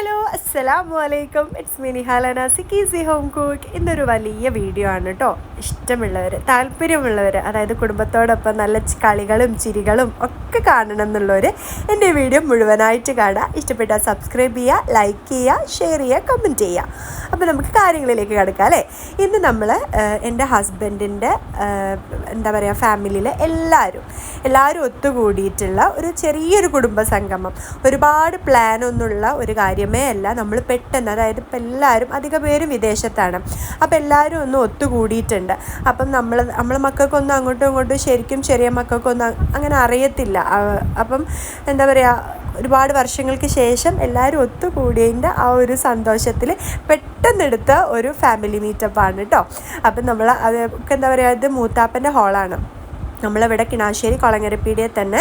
Hello അസ്സലാമു അലൈക്കും. It's Mini ഹാലന സിക്കീസി ഹോം കുക്ക് ഇന്നൊരു വലിയ വീഡിയോ ആണ് കേട്ടോ ഇഷ്ടമുള്ളവർ താല്പര്യമുള്ളവർ അതായത് കുടുംബത്തോടൊപ്പം നല്ല കളികളും ചിരികളും ഒക്കെ കാണണം എന്നുള്ളവർ എന്റെ വീഡിയോ മുഴുവനായിട്ട് കാണുക ഇഷ്ടപ്പെട്ടാൽ സബ്സ്ക്രൈബ് ചെയ്യുക ലൈക്ക് ചെയ്യുക ഷെയർ ചെയ്യുക കമന്റ് ചെയ്യുക അപ്പോൾ നമുക്ക് കാര്യങ്ങളിലേക്ക് കിടക്കാം അല്ലേ? ഇന്ന് നമ്മൾ എന്റെ ഹസ്ബൻഡിന്റെ എന്താ പറയുക ഫാമിലിയിലെ എല്ലാവരും എല്ലാവരും ഒത്തുകൂടിയിട്ടുള്ള ഒരു ചെറിയൊരു കുടുംബ സംഗമം ഒരുപാട് പ്ലാനൊന്നുള്ള ഒരു ഒരു കാര്യമേ അല്ല നമ്മൾ പെട്ടെന്ന് അതായത് ഇപ്പം എല്ലാവരും അധിക പേരും വിദേശത്താണ്. അപ്പം എല്ലാവരും ഒന്ന് ഒത്തുകൂടിയിട്ടുണ്ട്. അപ്പം നമ്മൾ നമ്മളെ മക്കൾക്കൊന്നും അങ്ങോട്ടും ഇങ്ങോട്ടും ശരിക്കും ചെറിയ മക്കൾക്കൊന്നും അങ്ങനെ അറിയത്തില്ല. അപ്പം എന്താ പറയുക ഒരുപാട് വർഷങ്ങൾക്ക് ശേഷം എല്ലാവരും ഒത്തുകൂടിയതിന്റെ ആ ഒരു സന്തോഷത്തിൽ പെട്ടെന്നെടുത്ത ഒരു ഫാമിലി മീറ്റപ്പാണ് കേട്ടോ അപ്പം നമ്മൾ അത് എന്താ പറയുക ഇത് മൂത്താപ്പന്റെ ഹോളാണ്. നമ്മളിവിടെ കിണാശ്ശേരി കൊളങ്ങരപ്പീടിയെ തന്നെ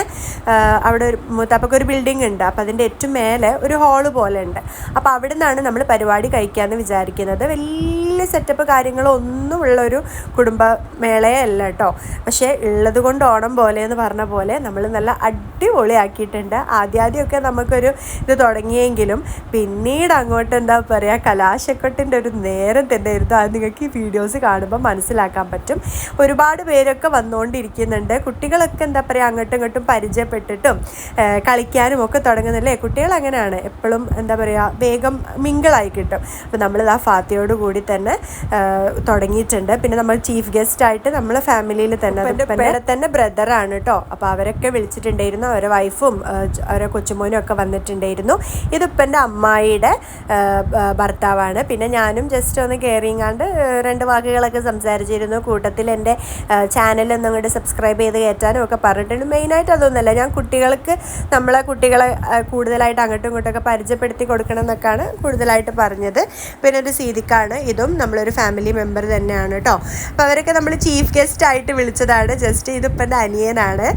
അവിടെ ഒരു മൂത്താപ്പൊക്കെ ഒരു ബിൽഡിംഗ് ഉണ്ട്. അപ്പോൾ അതിന്റെ ഏറ്റവും മേലെ ഒരു ഹാൾ പോലെ ഉണ്ട്. അപ്പോൾ അവിടെ നിന്നാണ് നമ്മൾ പരിപാടി കഴിക്കാമെന്ന് വിചാരിക്കുന്നത്. വലിയ സെറ്റപ്പ് കാര്യങ്ങളോ ഒന്നും ഉള്ള ഒരു കുടുംബ മേളയല്ല കേട്ടോ. പക്ഷേ ഉള്ളത് കൊണ്ട് ഓണം പോലെ എന്ന് പറഞ്ഞ പോലെ നമ്മൾ നല്ല അടിപൊളിയാക്കിയിട്ടുണ്ട്. ആദ്യാദ്യമൊക്കെ നമുക്കൊരു ഇത് തുടങ്ങിയെങ്കിലും പിന്നീട് അങ്ങോട്ട് എന്താ പറയുക കലാശക്കൊട്ടിന്റെ ഒരു നേരം തന്നെ അത് നിങ്ങൾക്ക് ഈ വീഡിയോസ് കാണുമ്പോൾ മനസ്സിലാക്കാൻ പറ്റും. ഒരുപാട് പേരൊക്കെ വന്നുകൊണ്ടിരിക്കുന്നുണ്ട് കുട്ടികളൊക്കെ എന്താ പറയുക അങ്ങോട്ടും ഇങ്ങോട്ടും പരിചയപ്പെട്ടിട്ടും കളിക്കാനും ഒക്കെ തുടങ്ങുന്നില്ലേ? കുട്ടികൾ അങ്ങനെയാണ്. എപ്പോഴും എന്താ പറയുക വേഗം മിങ്കിളായി കിട്ടും. അപ്പോൾ നമ്മൾ ആ ഫാത്തിയോട് കൂടി തന്നെ തുടങ്ങിയിട്ടുണ്ട്. പിന്നെ നമ്മൾ ചീഫ് ഗസ്റ്റ് ആയിട്ട് നമ്മളെ ഫാമിലിയിൽ തന്നെ പിന്നെ തന്നെ ബ്രദറാണ് കേട്ടോ അപ്പോൾ അവരൊക്കെ വിളിച്ചിട്ടുണ്ടായിരുന്നു. അവരെ വൈഫും അവരെ കൊച്ചുമോനും ഒക്കെ വന്നിട്ടുണ്ടായിരുന്നു. ഇതിപ്പോൾ എന്റെ അമ്മായിയുടെ ഭർത്താവാണ്. പിന്നെ ഞാനും ജസ്റ്റ് ഒന്ന് കയറിങ്ങാണ്ട് രണ്ട് വാക്കുകളൊക്കെ സംസാരിച്ചിരുന്നു. കൂട്ടത്തിൽ എന്റെ ചാനലൊന്നും അങ്ങോട്ട് സബ്സ്ക്രൈബ് ചെയ്ത് കയറ്റാനും ഒക്കെ പറഞ്ഞിട്ടുണ്ട് മെയിനായിട്ട് അതൊന്നുമല്ല. ഞാൻ കുട്ടികൾക്ക് നമ്മളെ കുട്ടികളെ കൂടുതലായിട്ട് അങ്ങോട്ടും ഇങ്ങോട്ടൊക്കെ പരിചയപ്പെടുത്തി കൊടുക്കണം എന്നൊക്കെയാണ് കൂടുതലായിട്ട് പറഞ്ഞത്. പിന്നെ ഒരു സീതിക്കാണ്. ഇതും നമ്മളൊരു ഫാമിലി മെമ്പർ തന്നെയാണ് കേട്ടോ. അപ്പോൾ അവരൊക്കെ നമ്മൾ ചീഫ് ഗസ്റ്റ് ആയിട്ട് വിളിച്ചതാണ്. ജസ്റ്റ് ഇതിപ്പോൾ എന്റെ അനിയനാണ്.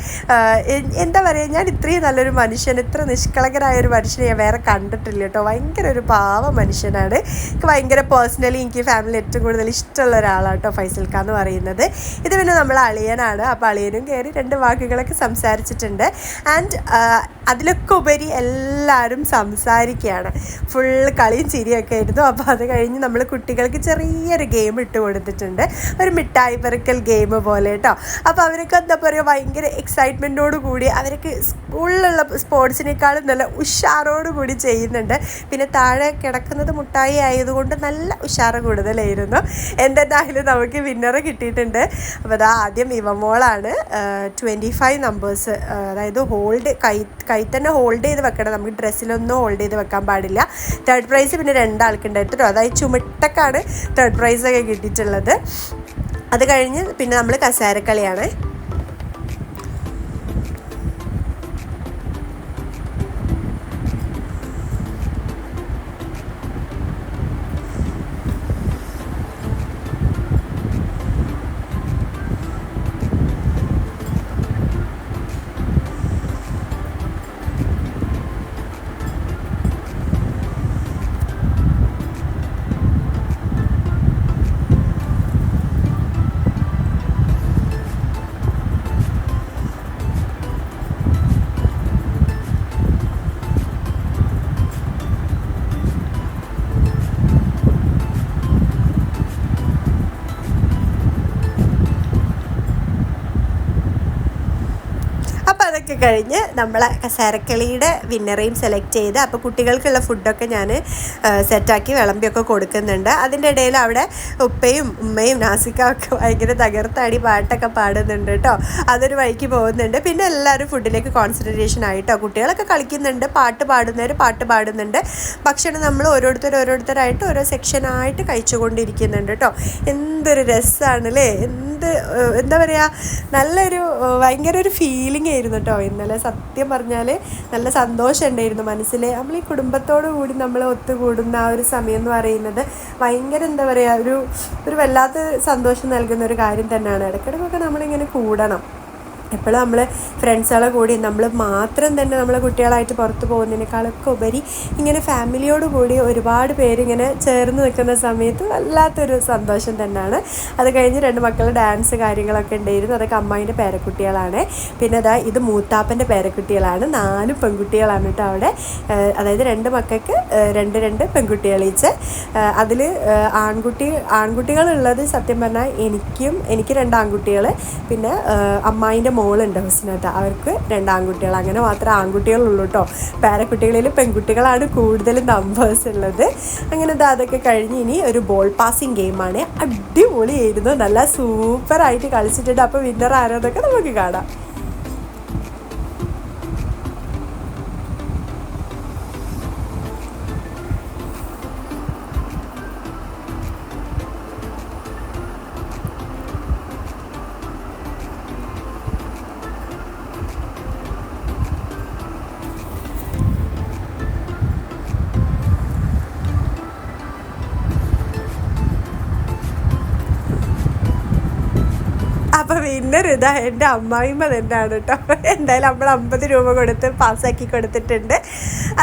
എന്താ പറയുക ഞാൻ ഇത്രയും നല്ലൊരു മനുഷ്യൻ ഇത്ര നിഷ്കളങ്കരായ ഒരു മനുഷ്യനെ ഞാൻ വേറെ കണ്ടിട്ടില്ല കേട്ടോ. ഭയങ്കര ഒരു പാവ മനുഷ്യനാണ്. എനിക്ക് ഭയങ്കര പേഴ്സണലി എനിക്ക് ഫാമിലി ഏറ്റവും കൂടുതൽ ഇഷ്ടമുള്ള ഒരാളാണ് കേട്ടോ ഫൈസൽ ഖാൻ എന്ന് പറയുന്നത്. ഇത് പിന്നെ നമ്മൾ അളിയനാണ്. അപ്പോൾ അളിയനും കയറി രണ്ട് വാക്കുകളൊക്കെ സംസാരിച്ചിട്ടുണ്ട്. ആൻഡ് അതിലൊക്കെ ഉപരി എല്ലാവരും സംസാരിക്കുകയാണ്. ഫുൾ കളിയും ചിരിയൊക്കെ ആയിരുന്നു. അപ്പോൾ അത് കഴിഞ്ഞ് നമ്മൾ കുട്ടികൾക്ക് ചെറിയൊരു ഗെയിം ഇട്ട് കൊടുത്തിട്ടുണ്ട്. ഒരു മിഠായി പെറുക്കൽ ഗെയിം പോലെ കേട്ടോ. അപ്പോൾ അവരൊക്കെ എന്താ പറയുക ഭയങ്കര എക്സൈറ്റ്മെന്റോട് കൂടി അവർക്ക് സ്കൂളിലുള്ള സ്പോർട്സിനേക്കാളും നല്ല ഉഷാറോട് കൂടി ചെയ്യുന്നുണ്ട്. പിന്നെ താഴെ കിടക്കുന്നത് മുട്ടായി ആയതുകൊണ്ട് നല്ല ഉഷാറ് കൂടുതലായിരുന്നു. എന്തെന്തായാലും നമുക്ക് വിന്നറ് കിട്ടിയിട്ടുണ്ട്. അപ്പോൾ അതാ ആദ്യം ഇവമോളാണ് ട്വന്റി ഫൈവ് നമ്പേഴ്സ് അതായത് ഹോൾഡ് കൈ കൈ തന്നെ ഹോൾഡ് ചെയ്ത് വെക്കണം. നമുക്ക് ഡ്രസ്സിലൊന്നും ഹോൾഡ് ചെയ്ത് വെക്കാൻ പാടില്ല. തേർഡ് പ്രൈസ് പിന്നെ രണ്ടാൾക്കുണ്ടായിരുന്നു കേട്ടോ. അതായത് ചുമട്ടക്കാണ് തേർഡ് പ്രൈസൊക്കെ കിട്ടിയിട്ടുള്ളത്. അത് കഴിഞ്ഞ് പിന്നെ നമ്മൾ കസേരക്കളിയാണ്. അതൊക്കെ കഴിഞ്ഞ് നമ്മളെ കസേരക്കളിയുടെ വിന്നറേയും സെലക്ട് ചെയ്ത് അപ്പോൾ കുട്ടികൾക്കുള്ള ഫുഡൊക്കെ ഞാൻ സെറ്റാക്കി വിളമ്പിയൊക്കെ കൊടുക്കുന്നുണ്ട്. അതിന്റെ ഇടയിൽ അവിടെ ഉപ്പയും ഉമ്മയും നാസിക്കൊക്കെ ഭയങ്കര തകർത്താടി പാട്ടൊക്കെ പാടുന്നുണ്ട് കേട്ടോ. അതൊരു വഴിക്ക് പോകുന്നുണ്ട്. പിന്നെ എല്ലാവരും ഫുഡിലേക്ക് കോൺസെൻട്രേഷൻ ആയിട്ടോ കുട്ടികളൊക്കെ കളിക്കുന്നുണ്ട് പാട്ട് പാടുന്നവർ പാട്ട് പാടുന്നുണ്ട്. ഭക്ഷണം നമ്മൾ ഓരോരുത്തർ ഓരോരുത്തരായിട്ട് ഓരോ സെക്ഷനായിട്ട് കഴിച്ചുകൊണ്ടിരിക്കുന്നുണ്ട് കേട്ടോ. എന്തൊരു രസമാണ് അല്ലേ എന്ത് എന്താ പറയുക നല്ലൊരു ഭയങ്കര ഒരു ഫീലിംഗ് ആയിരുന്നു കേട്ടോ. ഇന്നലെ സത്യം പറഞ്ഞാൽ നല്ല സന്തോഷം ഉണ്ടായിരുന്നു മനസ്സിൽ നമ്മൾ ഈ കുടുംബത്തോടു കൂടി നമ്മൾ ഒത്തുകൂടുന്ന ആ ഒരു സമയം എന്ന് പറയുന്നത് ഭയങ്കര എന്താ പറയുക ഒരു ഒരു വല്ലാത്ത സന്തോഷം നൽകുന്ന ഒരു കാര്യം തന്നെയാണ്. ഇടയ്ക്കിടയ്ക്കൊക്കെ നമ്മളിങ്ങനെ കൂടണം. എപ്പോഴും നമ്മൾ ഫ്രണ്ട്സുകളെ കൂടി നമ്മൾ മാത്രം തന്നെ നമ്മളെ കുട്ടികളായിട്ട് പുറത്ത് പോകുന്നതിനേക്കാളൊക്കെ ഉപരി ഇങ്ങനെ ഫാമിലിയോട് കൂടി ഒരുപാട് പേരിങ്ങനെ ചേർന്ന് നിൽക്കുന്ന സമയത്ത് വല്ലാത്തൊരു സന്തോഷം തന്നെയാണ്. അത് കഴിഞ്ഞ് രണ്ട് മക്കൾ ഡാൻസ് കാര്യങ്ങളൊക്കെ ഉണ്ടായിരുന്നു. അതൊക്കെ അമ്മായിന്റെ പേരക്കുട്ടികളാണ്. പിന്നെ അതാ ഇത് മൂത്താപ്പന്റെ പേരക്കുട്ടികളാണ്. നാല് പെൺകുട്ടികളാണ് കേട്ടോ അവിടെ. അതായത് രണ്ട് മക്കൾക്ക് രണ്ട് രണ്ട് പെൺകുട്ടികളീച്ച് അതിൽ ആൺകുട്ടി ആൺകുട്ടികളുള്ളത് സത്യം പറഞ്ഞാൽ എനിക്കും എനിക്ക് രണ്ട് ആൺകുട്ടികൾ പിന്നെ അമ്മായിന്റെ മോളുണ്ട് ഹുസ്നത്ത അവർക്ക് രണ്ട് ആൺകുട്ടികൾ അങ്ങനെ മാത്രമേ ആൺകുട്ടികളുള്ളൂ കേട്ടോ പേരക്കുട്ടികളിൽ പെൺകുട്ടികളാണ് കൂടുതൽ നമ്പേഴ്സ് ഉള്ളത്. അങ്ങനെ അതൊക്കെ കഴിഞ്ഞ് ഇനി ഒരു ബോൾ പാസിങ് ഗെയിമാണ് അടിപൊളിയായിരുന്നു. നല്ല സൂപ്പറായിട്ട് കളിച്ചിട്ടുണ്ട്. അപ്പോൾ വിന്നർ ആരോന്നൊക്കെ നമുക്ക് കാണാം. അപ്പോൾ വിന്നർ ഇതാ എന്റെ അമ്മായിമ്മ തന്നെയാണ് കേട്ടോ എന്തായാലും നമ്മൾ അമ്പത് രൂപ കൊടുത്ത് പാസ്സാക്കി കൊടുത്തിട്ടുണ്ട്.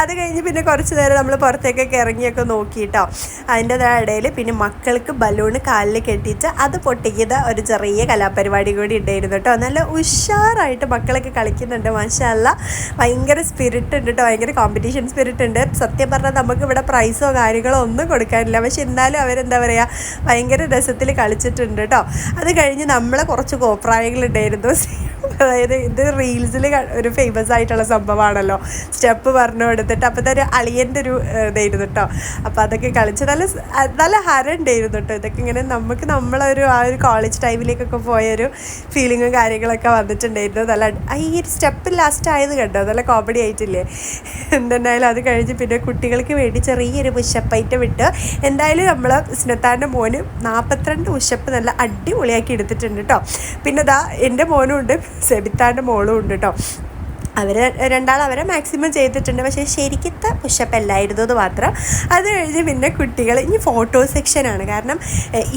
അത് കഴിഞ്ഞ് പിന്നെ കുറച്ച് നേരം നമ്മൾ പുറത്തേക്കൊക്കെ ഇറങ്ങിയൊക്കെ നോക്കിയിട്ടോ അതിന്റെ ഇടയിൽ പിന്നെ മക്കൾക്ക് ബലൂണ് കാലിൽ കെട്ടിയിട്ട് അത് പൊട്ടിക്കുന്ന ഒരു ചെറിയ കലാപരിപാടി കൂടി ഉണ്ടായിരുന്നു കേട്ടോ നല്ല ഉഷാറായിട്ട് മക്കളൊക്കെ കളിക്കുന്നുണ്ട് മാഷല്ല. ഭയങ്കര സ്പിരിറ്റ് ഉണ്ട് കേട്ടോ ഭയങ്കര കോമ്പറ്റീഷൻ സ്പിരിറ്റ് ഉണ്ട്. സത്യം പറഞ്ഞാൽ നമുക്ക് ഇവിടെ പ്രൈസോ കാര്യങ്ങളോ ഒന്നും കൊടുക്കാനില്ല. പക്ഷെ എന്നാലും അവരെന്താ പറയുക ഭയങ്കര രസത്തിൽ കളിച്ചിട്ടുണ്ട് കേട്ടോ അത് കഴിഞ്ഞ് നമ്മളെ കുറച്ച് കോപ്രായങ്ങളുണ്ടായിരുന്നു അതായത് ഇത് റീൽസിൽ ഒരു ഫേമസ് ആയിട്ടുള്ള സംഭവമാണല്ലോ. സ്റ്റെപ്പ് പറഞ്ഞു എടുത്തിട്ട് അപ്പോൾ തന്നെ അളിയന്റെ ഒരു ഇതായിരുന്നു കേട്ടോ അപ്പോൾ അതൊക്കെ കളിച്ച് നല്ല നല്ല ഹരണ്ടായിരുന്നു കേട്ടോ ഇതൊക്കെ ഇങ്ങനെ നമുക്ക് നമ്മളൊരു ആ ഒരു കോളേജ് ടൈമിലേക്കൊക്കെ പോയൊരു ഫീലിങ്ങും കാര്യങ്ങളൊക്കെ വന്നിട്ടുണ്ടായിരുന്നു. നല്ല ഈ ഒരു സ്റ്റെപ്പ് ലാസ്റ്റ് ആയത് കണ്ടോ? നല്ല കോമഡി ആയിട്ടില്ലേ? എന്തെന്നായാലും അത് കഴിഞ്ഞ് പിന്നെ കുട്ടികൾക്ക് വേണ്ടി ചെറിയൊരു പുഷപ്പ് വിട്ട് എന്തായാലും നമ്മൾ സ്നത്താന്റെ മോന് നാൽപ്പത്തിരണ്ട് ഉഷപ്പ് നല്ല അടിപൊളിയാക്കി എടുത്തിട്ടുണ്ട് കേട്ടോ പിന്നെ ദാ എന്റെ മോനും ഉണ്ട് സെബിത്താന്റെ മോളും ഉണ്ട് കേട്ടോ അവർ രണ്ടാൾ അവരെ മാക്സിമം ചെയ്തിട്ടുണ്ട്. പക്ഷേ ശരിക്കത്തെ പുഷപ്പ് അല്ലായിരുന്നു അത് മാത്രം. അത് കഴിഞ്ഞ് പിന്നെ കുട്ടികൾ ഇനി ഫോട്ടോ സെക്ഷനാണ് കാരണം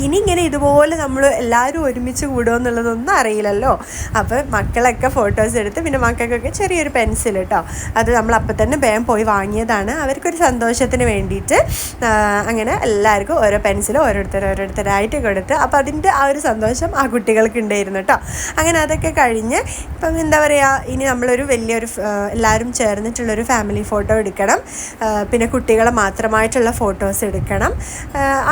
ഇനി ഇങ്ങനെ ഇതുപോലെ നമ്മൾ എല്ലാവരും ഒരുമിച്ച് കൂടുമോ എന്നുള്ളതൊന്നും അറിയില്ലല്ലോ. അപ്പോൾ മക്കളൊക്കെ ഫോട്ടോസ് എടുത്ത് പിന്നെ മക്കൾക്കൊക്കെ ചെറിയൊരു പെൻസിൽ കേട്ടോ അത് നമ്മൾ അപ്പം തന്നെ വേഗം പോയി വാങ്ങിയതാണ്. അവർക്കൊരു സന്തോഷത്തിന് വേണ്ടിയിട്ട് അങ്ങനെ എല്ലാവർക്കും ഓരോ പെൻസിൽ ഓരോരുത്തർ ഓരോരുത്തരായിട്ട് കൊടുത്ത് അപ്പോൾ അതിന്റെ ആ ഒരു സന്തോഷം ആ കുട്ടികൾക്ക് ഉണ്ടായിരുന്നു കേട്ടോ അങ്ങനെ അതൊക്കെ കഴിഞ്ഞ് ഇപ്പം എന്താ പറയുക ഇനി നമ്മളൊരു വലിയ വലിയൊരു എല്ലാവരും ചേർന്നിട്ടുള്ളൊരു ഫാമിലി ഫോട്ടോ എടുക്കണം. പിന്നെ കുട്ടികളെ മാത്രമായിട്ടുള്ള ഫോട്ടോസ് എടുക്കണം.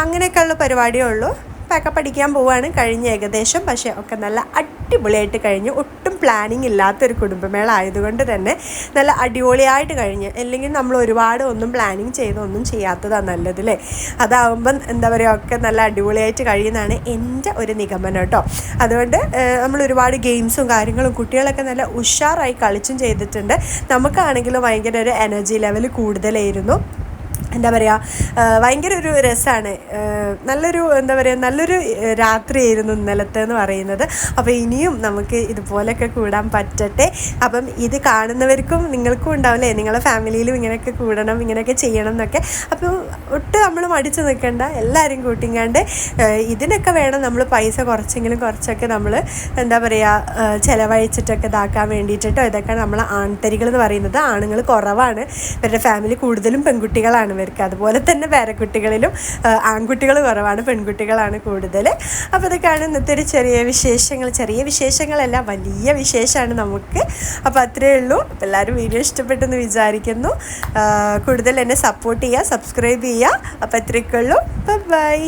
അങ്ങനെയൊക്കെയുള്ള പരിപാടിയേ ഉള്ളൂ. പാക്കപ്പ് പഠിക്കാൻ പോവാണ് കഴിഞ്ഞ ഏകദേശം. പക്ഷേ ഒക്കെ നല്ല അടിപൊളിയായിട്ട് കഴിഞ്ഞു. ഒട്ടും പ്ലാനിങ് ഇല്ലാത്തൊരു കുടുംബമേള ആയതുകൊണ്ട് തന്നെ നല്ല അടിപൊളിയായിട്ട് കഴിഞ്ഞു. അല്ലെങ്കിൽ നമ്മൾ ഒരുപാട് ഒന്നും പ്ലാനിങ് ചെയ്തൊന്നും ചെയ്യാത്തതാണ് നല്ലത് അല്ലേ അതാവുമ്പം എന്താ പറയുക ഒക്കെ നല്ല അടിപൊളിയായിട്ട് കഴിയുന്നതാണ് എന്റെ ഒരു നിഗമനം കേട്ടോ. അതുകൊണ്ട് നമ്മൾ ഒരുപാട് ഗെയിംസും കാര്യങ്ങളും കുട്ടികളൊക്കെ നല്ല ഉഷാറായി കളിച്ചും ചെയ്തിട്ടുണ്ട്. നമുക്കാണെങ്കിലും ഭയങ്കര ഒരു എനർജി ലെവൽ കൂടുതലായിരുന്നു. എന്താ പറയുക ഭയങ്കര ഒരു രസമാണ് നല്ലൊരു എന്താ പറയുക നല്ലൊരു രാത്രിയായിരുന്നു ഇന്നലത്തെ എന്ന് പറയുന്നത്. അപ്പോൾ ഇനിയും നമുക്ക് ഇതുപോലെയൊക്കെ കൂടാൻ പറ്റട്ടെ. അപ്പം ഇത് കാണുന്നവർക്കും നിങ്ങൾക്കും ഉണ്ടാവില്ലേ നിങ്ങളെ ഫാമിലിയിലും ഇങ്ങനെയൊക്കെ കൂടണം ഇങ്ങനെയൊക്കെ ചെയ്യണം എന്നൊക്കെ. അപ്പോൾ ഒട്ട് നമ്മൾ മടിച്ച് നിൽക്കേണ്ട എല്ലാവരും കൂട്ടിങ്ങാണ്ട് ഇതിനൊക്കെ വേണം നമ്മൾ പൈസ കുറച്ചെങ്കിലും കുറച്ചൊക്കെ നമ്മൾ എന്താ പറയുക ചിലവഴിച്ചിട്ടൊക്കെ ഇതാക്കാൻ വേണ്ടിയിട്ടോ ഇതൊക്കെ നമ്മൾ ആൺതരികൾ എന്ന് പറയുന്നത് ആണുങ്ങൾ കുറവാണ്. ഇവരുടെ ഫാമിലി കൂടുതലും പെൺകുട്ടികളാണ് ഇവർക്ക് അതുപോലെ തന്നെ പേരക്കുട്ടികളിലും ആൺകുട്ടികൾ കുറവാണ് പെൺകുട്ടികളാണ് കൂടുതൽ. അപ്പോൾ ഇതൊക്കെയാണ് ഇന്നത്തെ ഒരു ചെറിയ വിശേഷങ്ങൾ. ചെറിയ വിശേഷങ്ങളല്ല വലിയ വിശേഷമാണ് നമുക്ക്. അപ്പോൾ അത്രയേ ഉള്ളൂ. അപ്പോൾ എല്ലാവരും വീഡിയോ ഇഷ്ടപ്പെട്ടെന്ന് വിചാരിക്കുന്നു. കൂടുതൽ എന്നെ സപ്പോർട്ട് ചെയ്യുക സബ്സ്ക്രൈബ് ചെയ്യുക. അപ്പോൾ അത്രയൊക്കെ ഉള്ളൂ. ബൈ